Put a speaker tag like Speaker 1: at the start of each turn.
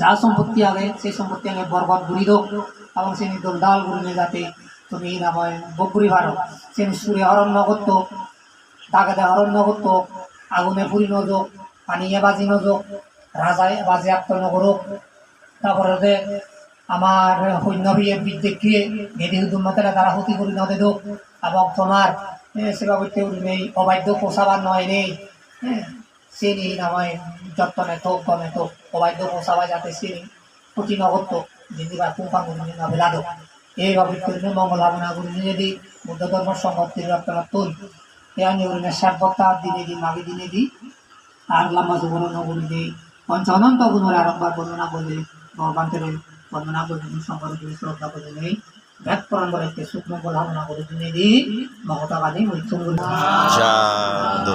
Speaker 1: যা সম্পত্তি আগে, সেই সম্পত্তি আগে বরবাদ ঘুরি দোক এবং সে দল ডাল ঘুরিলে যাতে তুমি নাময় বকুরি ভারো সে সুরে হরণ নগত্য দাগাতে হরণ নগত্য, আগুনে পুরি নজোক পানিয়ে বাজি নজোক রাজায় বাজি আত্ম নগরক তারপরে আমার সৈন্য বিয়ে বিদ্যুৎ গেদি হুদুমতেরা তারা ক্ষতি করি নদে দোক এবং তোমার সেবা করতে নেই অবাধ্য পোষাবার নয় নেই। হ্যাঁ সে নেই নামায় যত্নে তোক গমে তোক অবাধ্য পোষাবা যাতে সে নেই ক্ষতি নগত্য যেদিবা পুঙ্খা গুরুনি নবেলা দোক এইভাবে করে মঙ্গল ভাবনা গুরুনি যদি বুদ্ধ ধর্ম সংগতির রপ্তার তুল। এয়া নিউরিনের সার্বতা দিনে দি মাগে দিনে দি আর লম্বা জীবন নগুলি দিই। পঞ্চ অনন্ত গুণের আরম্ভার বর্ণনা বলে ভগবান্তের বর্ণনা শঙ্কর গুরু শ্রদ্ধা করে নেই ব্যাক পরম্পরা একটি শুকনো বলাবনা করে দিনে দি মহতাবাদী মৃত্যু
Speaker 2: সাধু